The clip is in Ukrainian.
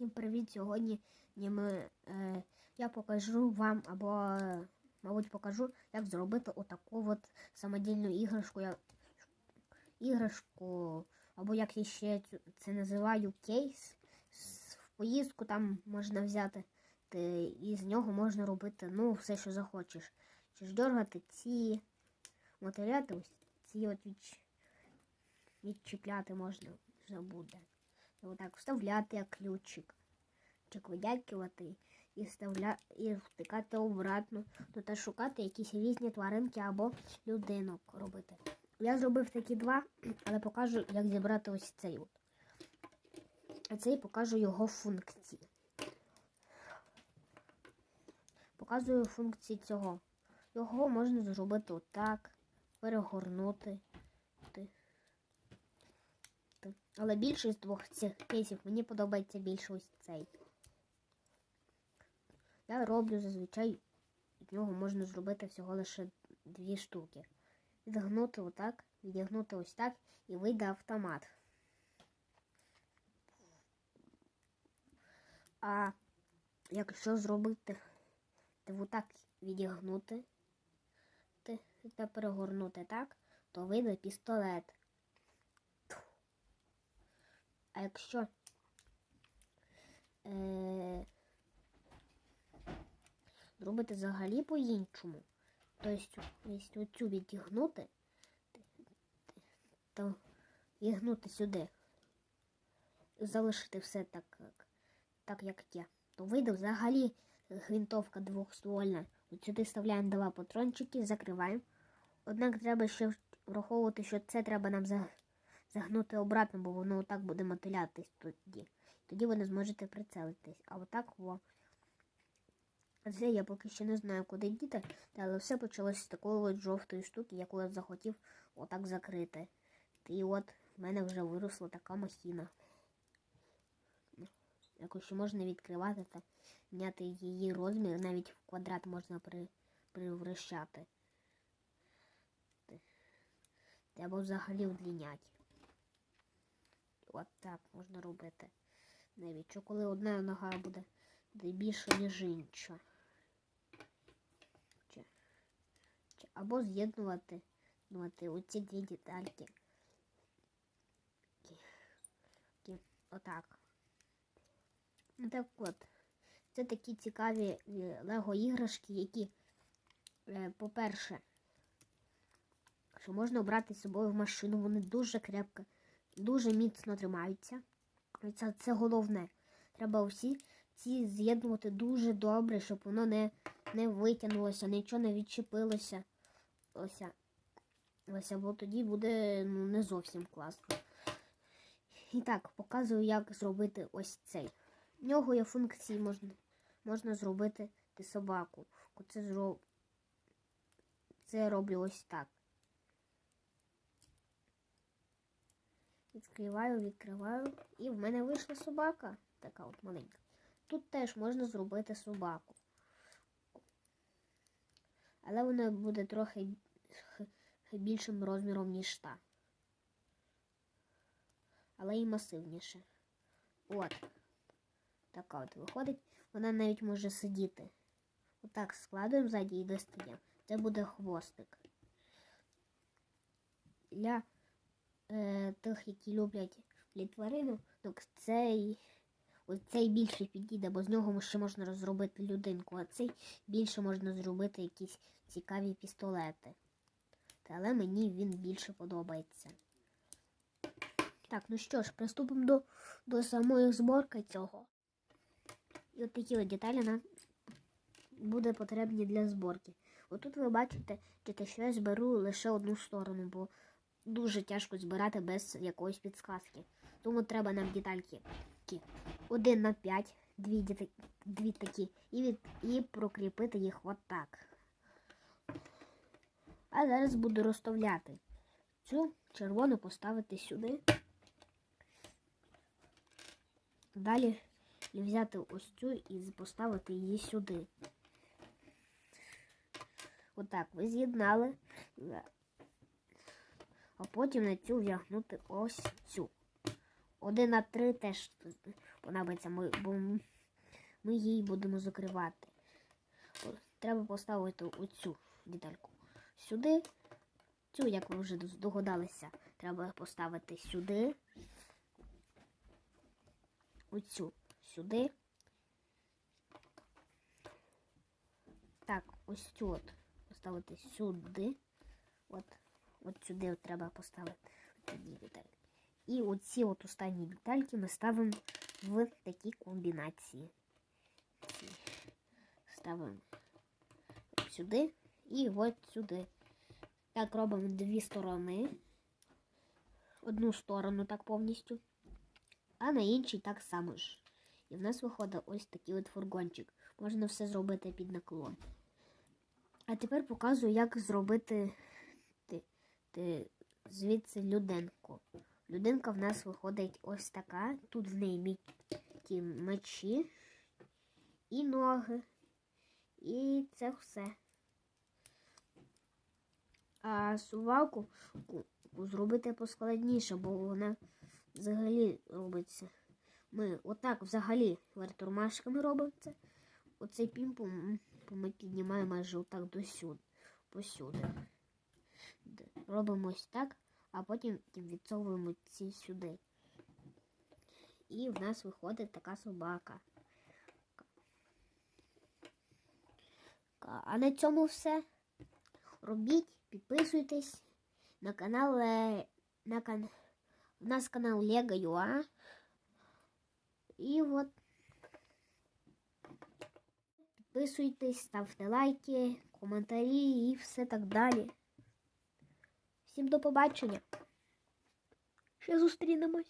Всім привіт! Сьогодні ми, е, я покажу вам, або, мабуть, покажу, як зробити отаку от самодільну іграшку. Я, іграшку, або як я ще це називаю кейс. В поїздку там можна взяти, ти, і з нього можна робити ну, все, що захочеш. Чи ж дергати ці матеріали, ось ці от відч... відчіпляти можна вже буде. І Отак вставляти ключик, чи видякувати і вставля... і втикати обратно, то та шукати якісь різні тваринки або людинок робити. Я зробив такі два, але покажу, як зібрати ось цей от. А цей покажу його функції. Показую функції цього. Його можна зробити отак, перегорнути. Ти- ти. Але більшість з двох цих кейсів мені подобається більше ось цей. Я роблю зазвичай з нього можна зробити всього лише дві штуки. Відгнути отак, відігнути ось так і вийде автомат. А якщо зробити ти отак відігнути та перегорнути так, то вийде пістолет. А якщо е, зробити взагалі по-іншому, тобто оцю відігнути, то відгнути сюди, залишити все так, так як є, то вийде взагалі гвинтовка двохствольна. От сюди вставляємо два патрончики, закриваємо. Однак треба ще враховувати, що це треба нам за- загнути обратно, бо воно отак буде мотилятись тоді. Тоді ви не зможете прицелитись. А отак во. Це я поки що не знаю, куди діти, але все почалося з такої жовтої штуки, яку я захотів отак закрити. І от в мене вже виросла така махіна. Яку ще можна відкривати та міняти її розмір, навіть в квадрат можна при, превращати. Або взагалі вдліняти. От так можна робити. Навіть що коли одна нога буде, більше, ніж інша. Або з'єднувати оці дві детальки. Отак. Ну так от. Це такі цікаві лего іграшки, які, е, по-перше, що можна брати з собою в машину, вони дуже крепко, дуже міцно тримаються. Це, це головне. Треба усі ці з'єднувати дуже добре, щоб воно не, не витягнулося, нічого не відчепилося. Ось, ось, бо тоді буде ну, не зовсім класно. І так, показую, як зробити ось цей. В нього є функції, можна, можна зробити собаку. Це, зро... Це роблю ось так. Відкриваю, відкриваю. І в мене вийшла собака. Така от маленька. Тут теж можна зробити собаку. Але вона буде трохи більшим розміром, ніж та. Але і масивніше. От. Така от виходить. Вона навіть може сидіти. Отак складуємо ззаді і достаємо. Це буде хвостик. Для е, тих, які люблять тварину, то цей, цей більше підійде, бо з нього ще можна розробити людинку, а цей більше можна зробити якісь цікаві пістолети. Та, але мені він більше подобається. Так, ну що ж, приступимо до, до самої зборки цього. І от такі от деталі нам буде потрібні для зборки. Отут ви бачите, що я зберу лише одну сторону, бо дуже тяжко збирати без якоїсь підсказки. Тому треба нам детальки. Один на 5, дві, дві такі, і, від, і прокріпити їх отак. А зараз буду розставляти. Цю червону поставити сюди. Далі взяти ось цю і поставити її сюди. Отак ви з'єднали. А потім на цю вдягнути ось цю. Один на три теж понадобиться, ми, бо ми її будемо закривати. Треба поставити оцю детальку сюди. Цю, як ви вже здогадалися, треба поставити сюди. Оцю сюди. Так, ось цю от поставити сюди. От, от сюди от треба поставити одні деталі. І оці от останні детальки ми ставимо в такі комбінації. Ставимо сюди і от сюди. Так робимо дві сторони. Одну сторону так повністю, а на іншій так само ж. І в нас виходить ось такий от фургончик. Можна все зробити під наклон. А тепер показую, як зробити ти, ти, звідси людинку. Людинка в нас виходить ось така. Тут в неї м'які мечі і ноги. І це все. А сувалку ку- ку- зробити поскладніше, бо вона взагалі робиться. Ми отак взагалі вертурмашками робимо це. Оцей пімпу ми піднімаємо майже отак до сюди, посюди. Робимо ось так, а потім відсовуємо ці сюди. І в нас виходить така собака. А на цьому все. Робіть, підписуйтесь на канал. е, На кан... У нас канал Lego.ua. І от підписуйтесь, ставте лайки, коментарі і все так далі. Всім до побачення. Ще зустрінемось.